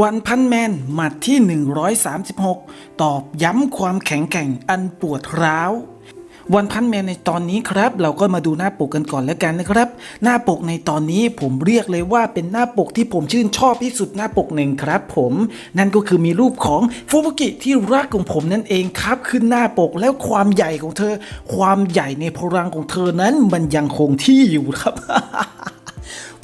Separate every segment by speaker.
Speaker 1: วันพันแมนหมัดที่ 136 ตอบย้ำความแข็งแกร่งอันปวดร้าววันพันแมนในตอนนี้ครับ เราก็มาดูหน้าปกกันก่อนแล้วกันนะครับ หน้าปกในตอนนี้ผมเรียกเลยว่าเป็นหน้าปกที่ผมชื่นชอบที่สุดหน้าปกหนึ่งครับ ผม นั่นก็คือมีรูปของฟูบุกิที่รักของผมนั่นเองครับขึ้นหน้าปกแล้วความใหญ่ของเธอ ความใหญ่ในพลังของเธอนั้นมันยังคงที่อยู่ครับ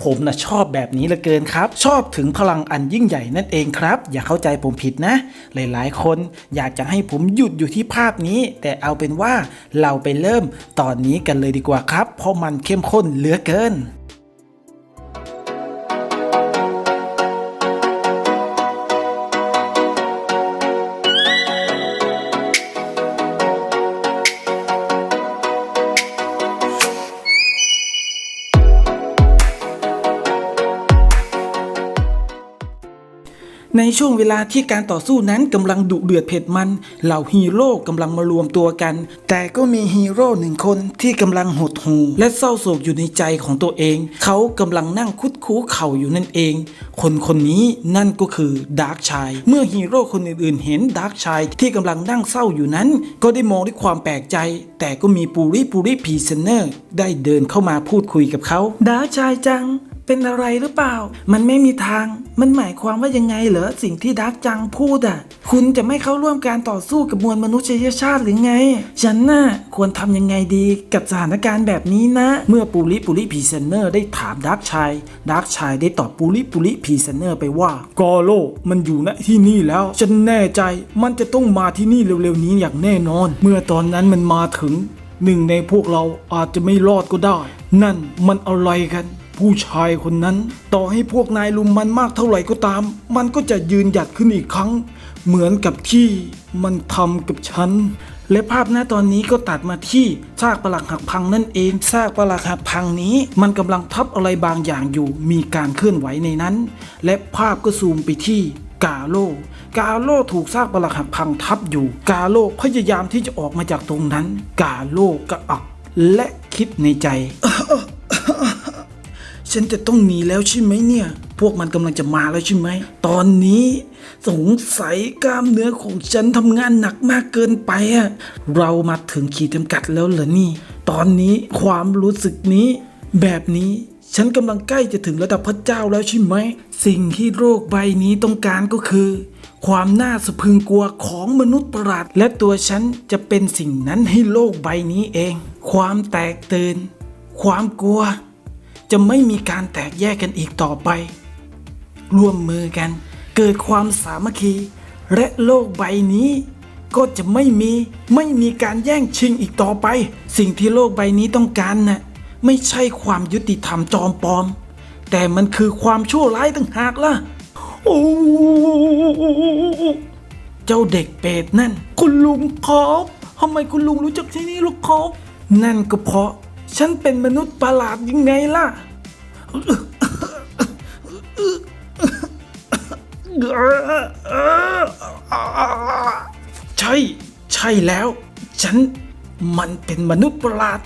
Speaker 1: ผมนะชอบแบบนี้เหลือเกินครับ ชอบถึงพลังอันยิ่งใหญ่นั่นเองครับ อย่าเข้าใจผมผิดนะ หลายๆ คนอยากจะให้ผมหยุดอยู่ที่ภาพนี้ แต่เอาเป็นว่าเราไปเริ่มตอนนี้กันเลยดีกว่าครับ เพราะมันเข้มข้นเหลือเกิน ในช่วงเวลาที่การต่อสู้นั้นกำลังดุเดือดเผ็ดมัน เหล่าฮีโร่กำลังมารวมตัวกัน แต่ก็มีฮีโร่หนึ่งคนที่กำลังหดหู่และเศร้าโศกอยู่ในใจของตัวเอง เขากำลังนั่งคุดคู้เข่าอยู่นั่นเอง คนคนนี้นั่นก็คือดาร์กชายเมื่อฮีโร่คนอื่นๆ เห็นดาร์กชายที่กำลังนั่งเศร้าอยู่นั้น ก็ได้มองด้วยความแปลกใจ แต่ก็มีปูริปูริพีเซนเนอร์ได้เดินเข้ามาพูดคุยกับเขาดาร์กชายจัง เป็นอะไรหรือเปล่า มันไม่มีทาง มันหมายความว่ายังไงเหรอสิ่งที่ดักจังพูดอะ คุณจะไม่เข้าร่วมการต่อสู้กับมวลมนุษยชาติหรือไง ฉันน่ะควรทำยังไงดีกับสถานการณ์แบบนี้นะ เมื่อปูริปุริพีเซนเนอร์ได้ถามดักชายดักชายได้ตอบปูริปุริพีเซนเนอร์ไปว่ากอโลมันอยู่ณที่นี่แล้ว ฉันแน่ใจ มันจะต้องมาที่นี่เร็วๆนี้อย่างแน่นอน เมื่อตอนนั้นมันมาถึงหนึ่งในพวกเราอาจจะไม่รอดก็ได้ นั่นมันอะไรกัน ผู้ชายคนนั้น ต่อให้พวกนายลุมมันมากเท่าไหร่ก็ตาม มันก็จะยืนหยัดขึ้นอีกครั้ง เหมือนกับที่มันทำกับฉันและภาพหน้าตอนนี้ก็ตัดมาที่ซากปลักหักพังนั่นเองซากปลักหักพังนี้ มันกำลังทับอะไรบางอย่างอยู่ มีการเคลื่อนไหวในนั้น และภาพก็ซูมไปที่กาโล กาโลถูกซากปลักหักพังทับอยู่ กาโลพยายามที่จะออกมาจากตรงนั้น กาโลกระอักและคิดในใจ ฉันจะต้องหนีแล้วใช่ไหมเนี่ย พวกมันกำลังจะมาแล้วใช่ไหม ตอนนี้สงสัยกล้ามเนื้อของฉันทำงานหนักมากเกินไปอะเรามาถึงขีดจำกัดแล้วเหรอนี่ ตอนนี้ความรู้สึกนี้ แบบนี้ฉันกำลังใกล้จะถึงระดับพระเจ้าแล้วใช่ไหม สิ่งที่โรคใบนี้ต้องการก็คือ ความน่าสะพรึงกลัวของมนุษย์ประหลาด และตัวฉันจะเป็นสิ่งนั้นให้โลกใบนี้เอง ความแตกตื่น ความกลัว จะไม่มีการแตกแยกกันอีกต่อไป ร่วมมือกันเกิดความสามัคคี และโลกใบนี้ ก็จะไม่มีไม่มีการแย่งชิงอีกต่อไป สิ่งที่โลกใบนี้ต้องการน่ะไม่ใช่ความยุติธรรมจอมปลอม แต่มันคือความชั่วร้ายต่างหากล่ะโอ้เจ้าเด็กเป็ดนั่น คุณลุงครับทำไมคุณลุงรู้จักที่นี่ลูกครับ นั่นก็เพราะ ฉันเป็นมนุษย์ประหลาดยังไงล่ะ ใช่ ใช่แล้ว ฉันมันเป็นมนุษย์ประหลาด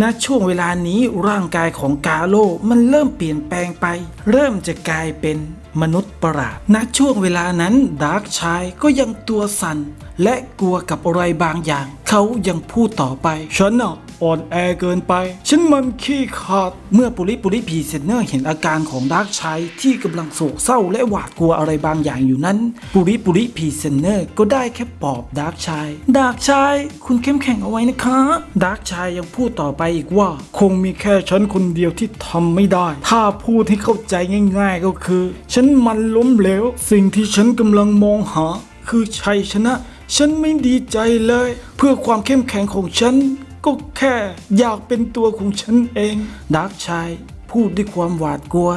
Speaker 1: ณช่วงเวลานี้ร่างกายของกาโลมันเริ่มเปลี่ยนแปลงไป เริ่มจะกลายเป็นมนุษย์ประหลาดณช่วงเวลานั้นดาร์กชายก็ยังตัวสั่นและกลัวกับอะไรบางอย่าง เขายังพูดต่อไปฉันอะ อ่อนแอเกินไป ฉันมันขี้ขาด เมื่อปุริปุริพีเซนเนอร์เห็นอาการของดาร์กชายที่กำลังโศกเศร้าและหวาดกลัวอะไรบางอย่างอยู่นั้น ปุริปุริพีเซนเนอร์ก็ได้แค่ปลอบดาร์กชายดาร์กชายคุณเข้มแข็งเอาไว้นะคะดาร์กชายยังพูดต่อไปอีกว่า คงมีแค่ฉันคนเดียวที่ทำไม่ได้ ถ้าพูดให้เข้าใจง่าย ๆ ก็คือ ฉันมันล้มเหลวสิ่งที่ฉันกำลังมองหา คือชัยชนะ ฉันไม่ดีใจเลย เพื่อความเข้มแข็งของฉัน ก็แค่อยากเป็นตัวของฉันเองดาร์กชายพูดด้วยความหวาดกลัว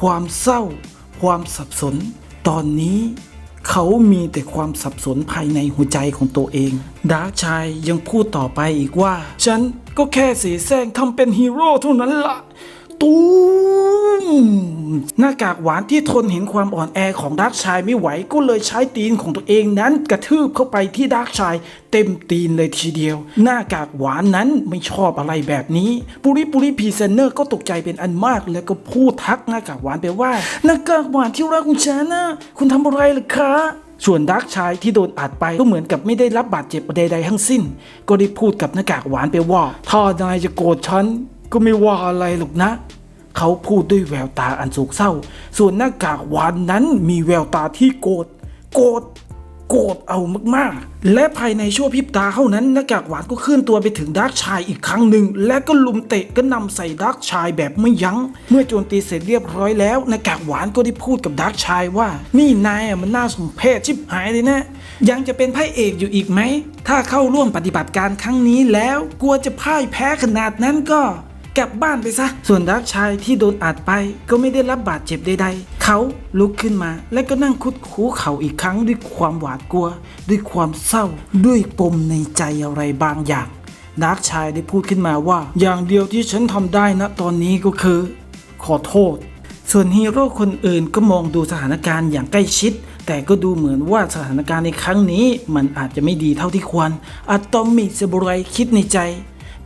Speaker 1: ความเศร้า ความสับสน ตอนนี้เขามีแต่ความสับสนภายในหัวใจของตัวเอง ดาร์กชายยังพูดต่อไปอีกว่า ฉันก็แค่เสียแซงทำเป็นฮีโร่เท่านั้นละตูม หน้ากากหวานที่ทนเห็นความอ่อนแอของดักชายไม่ไหวก็เลยใช้ตีนของตัวเองนั้นกระทืบเข้าไปที่ดักชายเต็มตีนเลยทีเดียว หน้ากากหวานนั้นไม่ชอบอะไรแบบนี้ ปุริปุริพีเซนเนอร์ก็ตกใจเป็นอันมาก แล้วก็พูดทักหน้ากากหวานไปว่า หน้ากากหวานที่รักของฉันนะคุณทำอะไรล่ะคะส่วนดักชายที่โดนอัดไปก็เหมือนกับไม่ได้รับบาดเจ็บใดๆทั้งสิ้น ก็ได้พูดกับหน้ากากหวานไปว่าถ้านายจะโกรธฉันก็ไม่ว่าอะไรหรอกนะ เขาพูดด้วยแววตาอันโศกเศร้า ส่วนหน้ากากหวานนั้นมีแววตาที่โกรธ โกรธ โกรธเอามากๆ และภายในชั่วพริบตาเท่านั้นหน้ากากหวานก็เคลื่อนตัวไปถึงดาร์กชายอีกครั้งหนึ่ง และก็ลุมเตะก็นำใส่ดาร์กชายแบบไม่ยัง้ง เมื่อโจมตีเสร็จเรียบร้อยแล้วหน้ากากหวานก็ได้พูดกับดาร์กชายว่า นี่นายมันน่าสมเพชชิบหายเลยนะ ยังจะเป็นพระเอกอยู่อีกไหม ถ้าเข้าร่วมปฏิบัติการครั้งนี้แล้ว กลัวจะพ่ายแพ้ขนาดนั้นก็ กลับบ้านไปซะ ส่วนดักชายที่โดนอัดไปก็ไม่ได้รับบาดเจ็บใดๆ เขาลุกขึ้นมาและก็นั่งคุดคูเข่าอีกครั้งด้วยความหวาดกลัว ด้วยความเศร้า ด้วยปมในใจอะไรบางอย่างดักชายได้พูดขึ้นมาว่า อย่างเดียวที่ฉันทำได้นะตอนนี้ก็คือ ขอโทษ ส่วนฮีโร่คนอื่นก็มองดูสถานการณ์อย่างใกล้ชิดแต่ก็ดูเหมือนว่าสถานการณ์ในครั้งนี้ มันอาจจะไม่ดีเท่าที่ควร อะตอมิเซบุไรคิดในใจ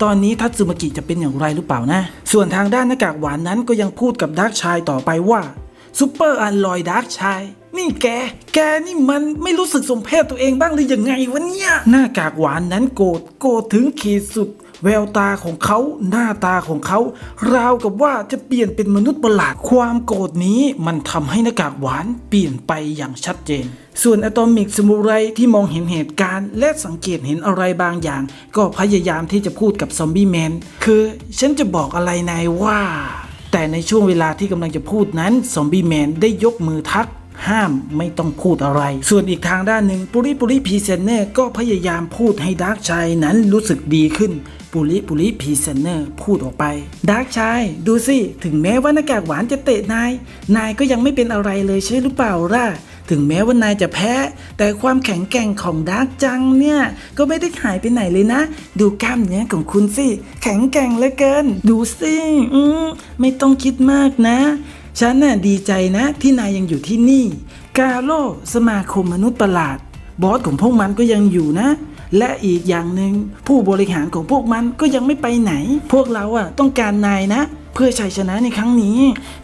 Speaker 1: ตอนนี้ทัตสึมากิจะเป็นอย่างไรหรือเปล่านะ ส่วนทางด้านหน้ากากหวานนั้นก็ยังพูดกับดาร์กชายต่อไปว่าซูเปอร์อันลอยดาร์กชายนี่แก แกนี่มันไม่รู้สึกสมเพศตัวเองบ้างหรือยังไงวะเนี่ย หน้ากากหวานนั้นโกรธโกรธถึงขีดสุด แววตาของเขาหน้าตาของเขา ราวกับว่าจะเปลี่ยนเป็นมนุษย์ประหลาด ความโกรธนี้มันทำให้หน้ากากหวานเปลี่ยนไปอย่างชัดเจน ส่วนอะตอมิกสมุไรที่มองเห็นเหตุการณ์ และสังเกตเห็นอะไรบางอย่าง ก็พยายามที่จะพูดกับซอมบี้แมนคือฉันจะบอกอะไรนายว่า แต่ในช่วงเวลาที่กำลังจะพูดนั้นซอมบี้แมนได้ยกมือทักห้ามไม่ต้องพูดอะไร ส่วนอีกทางด้านหนึ่งปุริปุริพีเซนเนอร์ก็พยายามพูดให้ดาร์กชายนั้นรู้สึกดีขึ้นปุริปุริพีเซนเนอร์พูดออกไปดาร์กชายดูสิ ถึงแม้ว่าหน้ากากหวานจะเตะนาย นายก็ยังไม่เป็นอะไรเลยใช่หรือเปล่าล่ะ ถึงแม้ว่านายจะแพ้ แต่ความแข็งแกร่งของดาร์กจังเนี่ย ก็ไม่ได้หายไปไหนเลยนะ ดูกล้ามเนื้อของคุณสิ แข็งแกร่งเหลือเกิน ดูสิอืมไม่ต้องคิดมากนะ ฉันน่ะดีใจนะที่นายยังอยู่ที่นี่ กาโลสมาคมมนุษย์ประหลาด บอสของพวกมันก็ยังอยู่นะและอีกอย่างหนึ่งผู้บริหารของพวกมันก็ยังไม่ไปไหน พวกเราอะต้องการนายนะ เพื่อชัยชนะในครั้งนี้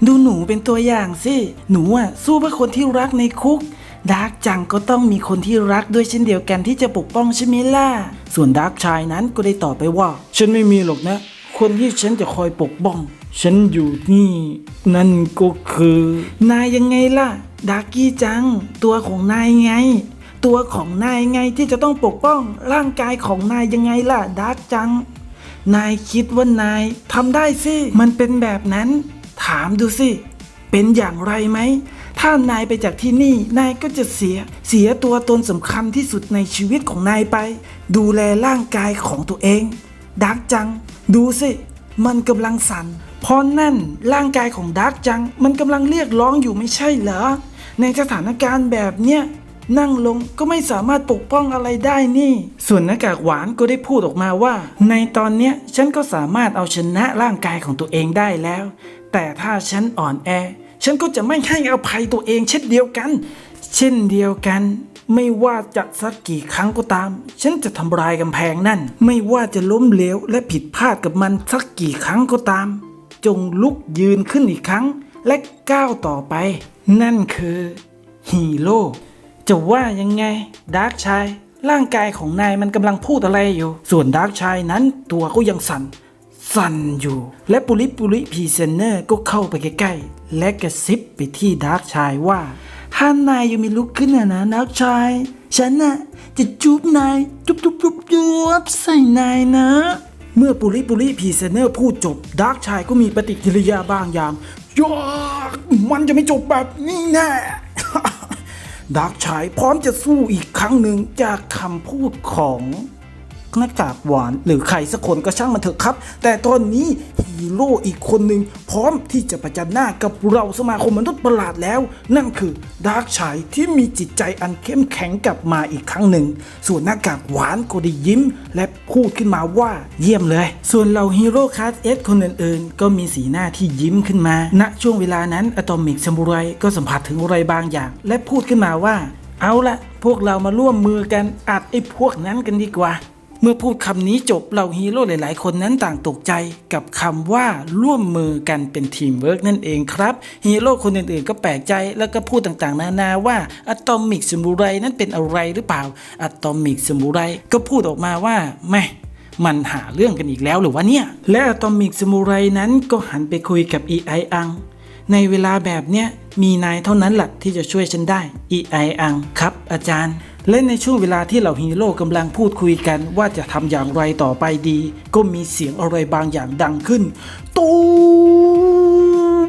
Speaker 1: ดูหนูเป็นตัวอย่างสิ หนูอะสู้เพื่อคนที่รักในคุกดาร์กจังก็ต้องมีคนที่รักด้วยเช่นเดียวกันที่จะปกป้องใช่ไหมล่ะ ส่วนดาร์กชายนั้นก็ได้ตอบไปว่า ฉันไม่มีหรอกนะ คนที่ฉันจะคอยปกป้อง ฉันอยู่นี่ นั่นก็คือ นายยังไงล่ะ ดาร์กี้จัง ตัวของนายไง ตัวของนายไงที่จะต้องปกป้องร่างกายของนายยังไงล่ะ ดาร์กจัง นายคิดว่านายทำได้สิ มันเป็นแบบนั้น ถามดูสิ เป็นอย่างไรไหม ถ้านายไปจากที่นี่ นายก็จะเสีย เสียตัวตนสำคัญที่สุดในชีวิตของนายไป ดูแลร่างกายของตัวเอง ดักจัง ดูสิ มันกำลังสั่น เพราะนั่นร่างกายของดักจัง มันกำลังเรียกร้องอยู่ไม่ใช่เหรอ ในสถานการณ์แบบเนี้ย นั่งลงก็ไม่สามารถปกป้องอะไรได้นี่ ส่วนหน้ากากหวานก็ได้พูดออกมาว่า ในตอนเนี้ยฉันก็สามารถเอาชนะร่างกายของตัวเองได้แล้ว แต่ถ้าฉันอ่อนแอ ฉันก็จะไม่ให้อภัยตัวเองเช่นเดียวกัน เช่นเดียวกัน ไม่ว่าจะสักกี่ครั้งก็ตาม ฉันจะทำลายกำแพงนั่น ไม่ว่าจะล้มเหลวและผิดพลาดกับมันสักกี่ครั้งก็ตาม จงลุกยืนขึ้นอีกครั้ง และก้าวต่อไป นั่นคือฮีโร่ จะว่ายังไงดาร์กชายร่างกายของนายมันกำลังพูดอะไรอยู่ ส่วนดาร์กชายนั้นตัวก็ยังสั่น สั่นอยู่ และปุริปุริพีเซนเนอร์ก็เข้าไปใกล้ๆ และกระซิบไปที่ดาร์กชายว่า ถ้านายยังม่ลุกขึ้นนะนะดาร์กชาย ฉันน่ะจะจุ๊บนายจุ๊บจุ๊บจุ๊บจุ๊บใส่นายนะ เมื่อปุริปุริพีเซนเนอร์พูดจบดาร์กชายก็มีปฏิกิริยาบางอย่างยากมันจะไม่จบแบบนี้แน่ ดาร์กชายพร้อมจะสู้อีกครั้งหนึ่งจากคำพูดของ หน้ากากหวานหรือใครสักคนก็ช่างมันเถอะครับ แต่ตอนนี้ฮีโร่อีกคนหนึ่งพร้อมที่จะประจันหน้ากับเราสมาคมมนุษย์ประหลาดแล้ว นั่นคือดาร์กชายที่มีจิตใจอันเข้มแข็งกลับมาอีกครั้งหนึ่ง ส่วนหน้ากากหวานก็ได้ยิ้ม และพูดขึ้นมาว่าเยี่ยมเลย ส่วนเหล่าฮีโร่คลาสเอสคนอื่นๆ ก็มีสีหน้าที่ยิ้มขึ้นมา ณช่วงเวลานั้นอะตอมิกซ m มูไรก็สัมผัสถึงอะไรบางอย่าง และพูดขึ้นมาว่า เอาละพวกเรามาร่วมมือกันอัดไอ้พวกนั้นกันดีกว่า เมื่อพูดคำนี้จบเหล่าฮีโร่หลาย ๆ คนนั้นต่างตกใจกับคำว่าร่วมมือกันเป็นทีมเวิร์กนั่นเองครับฮีโร่คนอื่น ๆ ก็แปลกใจแล้วก็พูดต่าง ๆ นานาว่าอะตอมิกสมูไรนั้นเป็นอะไรหรือเปล่าอะตอมิกสมูไรก็พูดออกมาว่าแม่มันหาเรื่องกันอีกแล้วหรือวะเนี่ย และอะตอมิกสมูไรนั้นก็หันไปคุยกับอีไออัง ในเวลาแบบเนี้ยมีนายเท่านั้นแหละที่จะช่วยฉันได้อีไออังครับอาจารย์ และในช่วงเวลาที่เหล่าฮีโร่กำลังพูดคุยกันว่าจะทำอย่างไรต่อไปดี ก็มีเสียงอะไรบางอย่างดังขึ้น ตู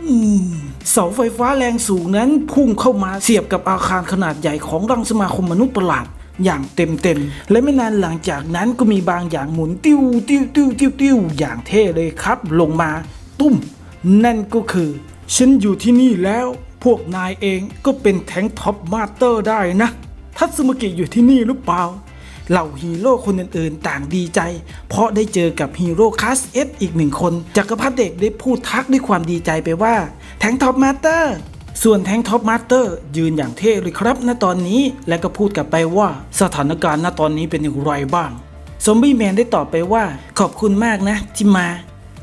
Speaker 1: มเสาไฟฟ้าแรงสูงนั้นพุ่งเข้ามาเสียบกับอาคารขนาดใหญ่ของรังสมาคมมนุษย์ประหลาดอย่างเต็มเต็มๆและไม่นานหลังจากนั้นก็มีบางอย่างหมุนติ้วติ้วติ้วติ้วติ้วอย่างเท่เลยครับ ลงมา ตุ้ม นั่นก็คือ ฉันอยู่ที่นี่แล้ว พวกนายเองก็เป็นแทงท็อปมาสเตอร์ได้นะ ทัตสึมากิอยู่ที่นี่หรือเปล่า เหล่าฮีโร่คนอื่นๆ ต่างดีใจ เพราะได้เจอกับฮีโร่คลาสเอสอีกหนึ่งคน จักรพรรดิเด็กได้พูดทักด้วยความดีใจไปว่า แทงท็อปมาสเตอร์ ส่วนแทงท็อปมาสเตอร์ยืนอย่างเท่เลยครับณตอนนี้ และก็พูดกลับไปว่าสถานการณ์ณตอนนี้เป็นอย่างไรบ้าง ซอมบี้แมนได้ตอบไปว่า ขอบคุณมากนะที่มา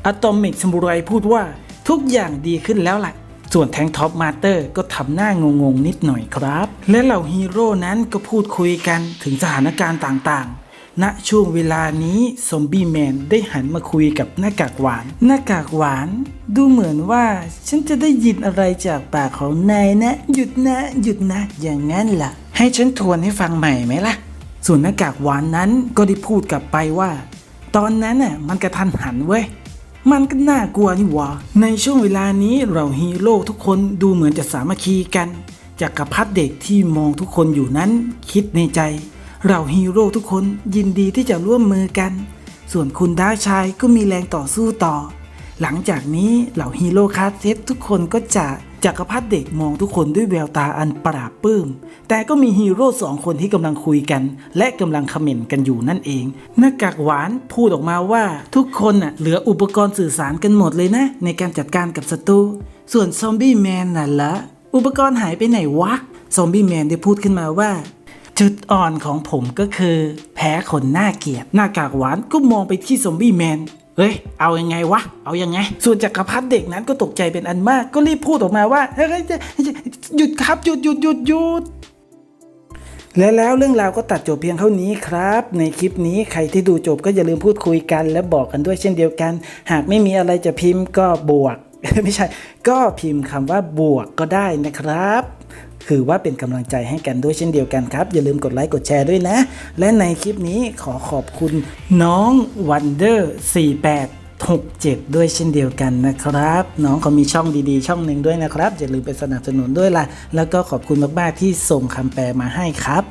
Speaker 1: อะตอมิกสมุไรพูดว่าทุกอย่างดีขึ้นแล้วล่ะ ส่วนแทงท็อปมาสเตอร์ก็ทำหน้างงๆนิดหน่อยครับ และเหล่าฮีโร่นั้นก็พูดคุยกันถึงสถานการณ์ต่างๆ ณช่วงเวลานี้ซอมบี้แมนได้หันมาคุยกับหน้ากากหวาน หน้ากากหวาน ดูเหมือนว่า ฉันจะได้ยินอะไรจากปากของนายนะ หยุดนะ หยุดนะ อย่างนั้นล่ะ ให้ฉันทวนให้ฟังใหม่ไหมล่ะ ส่วนหน้ากากหวานนั้นก็ได้พูดกลับไปว่า ตอนนั้นน่ะมันกระทันหันเว้ย มันก็น่ากลัวนี่หว่า ในช่วงเวลานี้เราฮีโร่ทุกคนดูเหมือนจะสามัคคีกันจากกรพัดเด็กที่มองทุกคนอยู่นั้น คิดในใจ เราฮีโร่ทุกคนยินดีที่จะร่วมมือกัน ส่วนคุณดาชายก็มีแรงต่อสู้ต่อ หลังจากนี้เหล่าฮีโร่คาเซตทุกคนก็จะ จักรพรรดิเด็กมองทุกคนด้วยแววตาอันปราบปลื้ม แต่ก็มีฮีโร่สองคนที่กำลังคุยกัน และกำลังคอมเมนต์กันอยู่นั่นเองหน้ากากหวานพูดออกมาว่าทุกคนน่ะเหลืออุปกรณ์สื่อสารกันหมดเลยนะ ในการจัดการกับศัตรู ส่วนซอมบี้แมนน่ะละอุปกรณ์หายไปไหนวะ ซอมบี้แมนได้พูดขึ้นมาว่าจุดอ่อนของผมก็คือ แพ้คนหน้าเกลียดหน้ากากหวานก็มองไปที่ซอมบี้แมน เฮ้ย เอายังไงวะ เอายังไง ส่วนจักรพรรดิเด็กนั้นก็ตกใจเป็นอันมาก ก็รีบพูดออกมาว่าเฮ้ยหยุดครับ หยุดหยุดหยุดหยุดและแล้วเรื่องราวก็ตัดจบเพียงเท่านี้ครับ ในคลิปนี้ใครที่ดูจบก็อย่าลืมพูดคุยกัน และบอกกันด้วยเช่นเดียวกัน หากไม่มีอะไรจะพิมพ์ก็บวก ไม่ใช่ ก็พิมพ์คำว่าบวกก็ได้นะครับ คือว่าเป็นกำลังใจให้กันด้วยเช่นเดียวกันครับ อย่าลืมกดไลค์กดแชร์ด้วยนะ และในคลิปนี้ขอขอบคุณน้องวันเดอร์48 67 ด้วยเช่นเดียวกันนะครับ น้องเขามีช่องดีๆ ช่องหนึ่งด้วยนะครับ อย่าลืมไปสนับสนุนด้วยล่ะ แล้วก็ขอบคุณมากๆที่ส่งคำแปลมาให้ครับ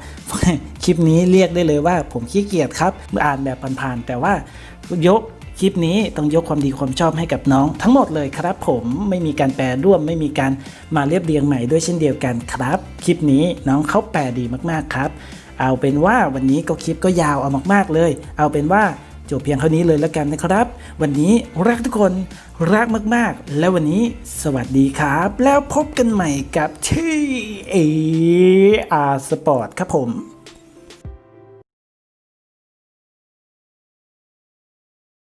Speaker 1: คลิปนี้เรียกได้เลยว่าผมขี้เกียจครับ อ่านแบบผ่านๆแต่ว่ายก คลิปนี้ต้องยกความดีความชอบให้กับน้องทั้งหมดเลยครับผมไม่มีการแปลร่วมไม่มีการมาเรียบเรียงใหม่ด้วยเช่นเดียวกันครับ คลิปนี้น้องเขาแปลดีมากๆครับ เอาเป็นว่าวันนี้ก็คลิปก็ยาวเอามากๆเลย เอาเป็นว่าจบเพียงเท่านี้เลยแล้วกันนะครับ วันนี้รักทุกคนรักมากๆ และวันนี้สวัสดีครับ แล้วพบกันใหม่กับที่เออาร์สปอร์ตครับผม